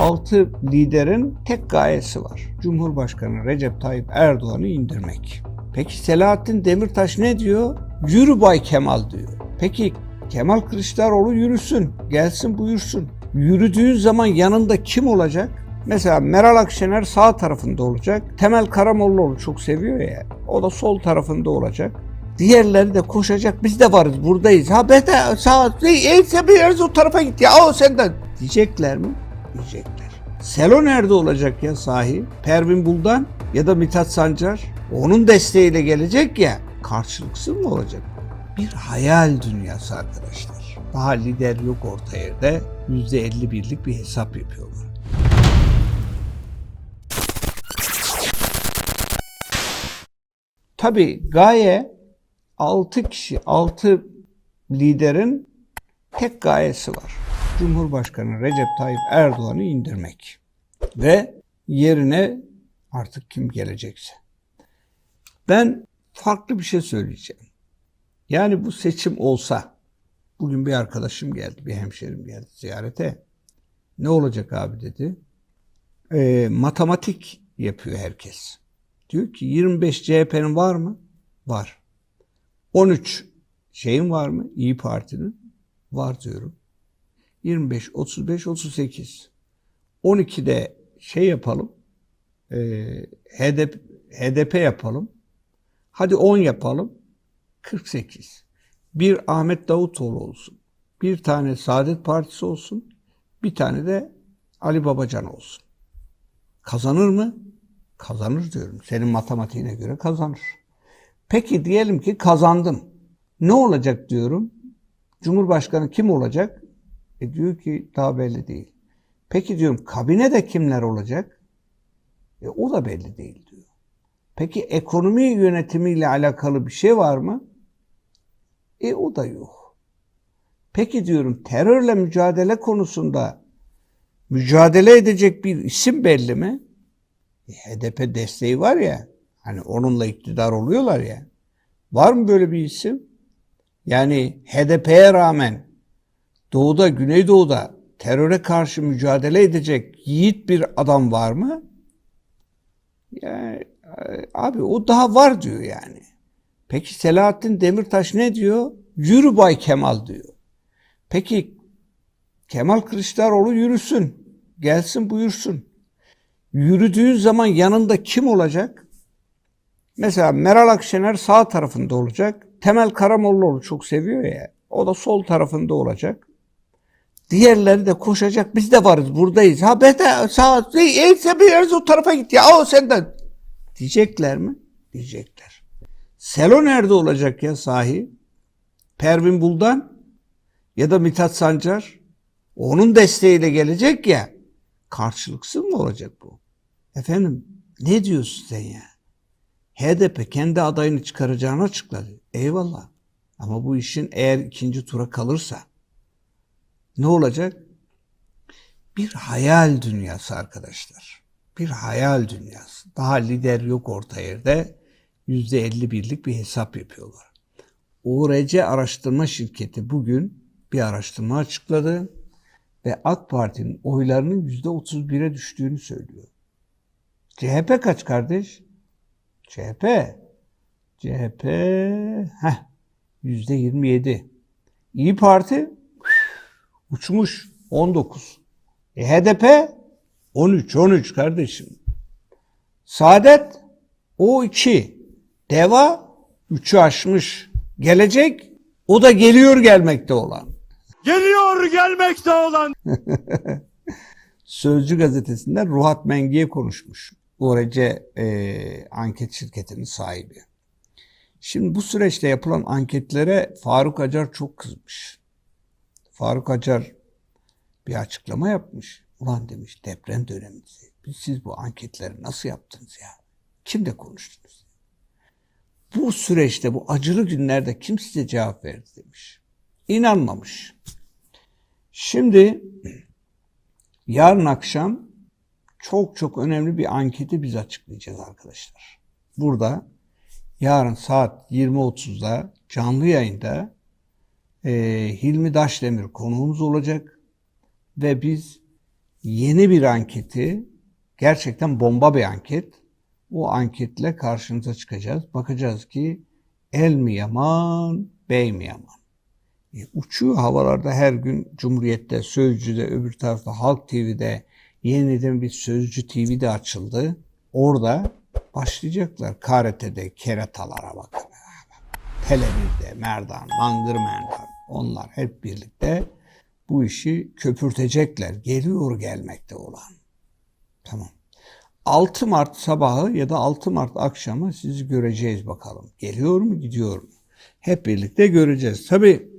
6 liderin tek gayesi var. Cumhurbaşkanı Recep Tayyip Erdoğan'ı indirmek. Peki Selahattin Demirtaş ne diyor? Yürü Bay Kemal diyor. Peki Kemal Kılıçdaroğlu yürüsün, gelsin buyursun. Yürüdüğün zaman yanında kim olacak? Mesela Meral Akşener sağ tarafında olacak. Temel Karamollaoğlu çok seviyor ya. O da sol tarafında olacak. Diğerleri de koşacak. Biz de varız, buradayız. Ha ben de sağ, ey sen bir yerde o tarafa git ya. O senden. Diyecekler mi? Diyecekler. Selo nerede olacak ya sahi? Pervin Buldan ya da Mithat Sancar? Onun desteğiyle gelecek ya. Karşılıksız mı olacak? Bir hayal dünyası arkadaşlar. Daha lider yok orta yerde. %51'lik bir hesap yapıyorlar. Tabii gaye 6 kişi, 6 liderin tek gayesi var. Cumhurbaşkanı Recep Tayyip Erdoğan'ı indirmek. Ve yerine artık kim gelecekse. Ben farklı bir şey söyleyeceğim. Yani bu seçim olsa, bugün bir arkadaşım geldi, bir hemşerim geldi ziyarete. Ne olacak abi dedi. E, matematik yapıyor herkes. Diyor ki 25 CHP'nin var mı? Var. 13 şeyin var mı? İyi Parti'nin. Var diyorum. 25, 35, 38. 12'de şey yapalım. E, HDP, HDP yapalım. Hadi 10 yapalım. 48. Bir Ahmet Davutoğlu olsun. Bir tane Saadet Partisi olsun. Bir tane de Ali Babacan olsun. Kazanır mı? Kazanır diyorum. Senin matematiğine göre kazanır. Peki diyelim ki kazandım. Ne olacak diyorum. Cumhurbaşkanı kim olacak? E diyor ki daha belli değil. Peki diyorum kabinede kimler olacak? E o da belli değil diyor. Peki ekonomi yönetimiyle alakalı bir şey var mı? E o da yok. Peki diyorum terörle mücadele konusunda mücadele edecek bir isim belli mi? E, HDP desteği var ya, hani onunla iktidar oluyorlar ya. Var mı böyle bir isim? Yani HDP'ye rağmen Doğu'da, Güneydoğu'da teröre karşı mücadele edecek yiğit bir adam var mı? Yani, abi o daha var diyor yani. Peki Selahattin Demirtaş ne diyor? Yürü Bay Kemal diyor. Peki Kemal Kılıçdaroğlu yürüsün, gelsin buyursun. Yürüdüğün zaman yanında kim olacak? Mesela Meral Akşener sağ tarafında olacak. Temel Karamollaoğlu çok seviyor ya. O da sol tarafında olacak. Diğerleri de koşacak. Biz de varız, buradayız. Ha ben de sağ, ey sen bir yerde o tarafa git ya. O senden. Diyecekler mi? Diyecekler. Selo nerede olacak ya sahi? Pervin Buldan ya da Mithat Sancar? Onun desteğiyle gelecek ya. Karşılıksız mı olacak bu? Efendim ne diyorsun sen ya? HDP kendi adayını çıkaracağını açıkladı. Eyvallah. Ama bu işin eğer ikinci tura kalırsa ne olacak? Bir hayal dünyası arkadaşlar. Bir hayal dünyası. Daha lider yok orta yerde. %51'lik bir hesap yapıyorlar. URC araştırma şirketi bugün bir araştırma açıkladı ve AK Parti'nin oylarının %31'e düştüğünü söylüyor. CHP kaç kardeş? CHP. CHP heh, %27. İyi Parti uçmuş 19. E HDP 13 13 kardeşim. Saadet o 2. Deva 3'ü aşmış. Gelecek o da geliyor gelmekte olan. Geliyor gelmekte olan. Sözcü gazetesinden Ruhat Mengi'ye konuşmuş. URC e, anket şirketinin sahibi. Şimdi bu süreçte yapılan anketlere Faruk Acar çok kızmış. Faruk Acar bir açıklama yapmış. Ulan demiş deprem döneminde siz bu anketleri nasıl yaptınız ya? Kimle konuştunuz? Bu süreçte bu acılı günlerde kim size cevap verdi demiş. İnanmamış. Şimdi yarın akşam çok çok önemli bir anketi biz açıklayacağız arkadaşlar. Burada yarın saat 20.30'da canlı yayında e, Hilmi Daşdemir konuğumuz olacak ve biz yeni bir anketi, gerçekten bomba bir anket. O anketle karşınıza çıkacağız. Bakacağız ki el mi yaman, bey mi yaman? E, uçuyor havalarda her gün Cumhuriyet'te, Sözcü'de, öbür tarafta Halk TV'de yeniden bir Sözcü TV'de açıldı. Orada başlayacaklar karatede keratalara bakın. Tele 1'de Merdan, Mangır Merdan onlar hep birlikte bu işi köpürtecekler. Geliyor gelmekte olan. Tamam. 6 Mart sabahı ya da 6 Mart akşamı sizi göreceğiz bakalım. Geliyor mu gidiyor mu? Hep birlikte göreceğiz. Tabii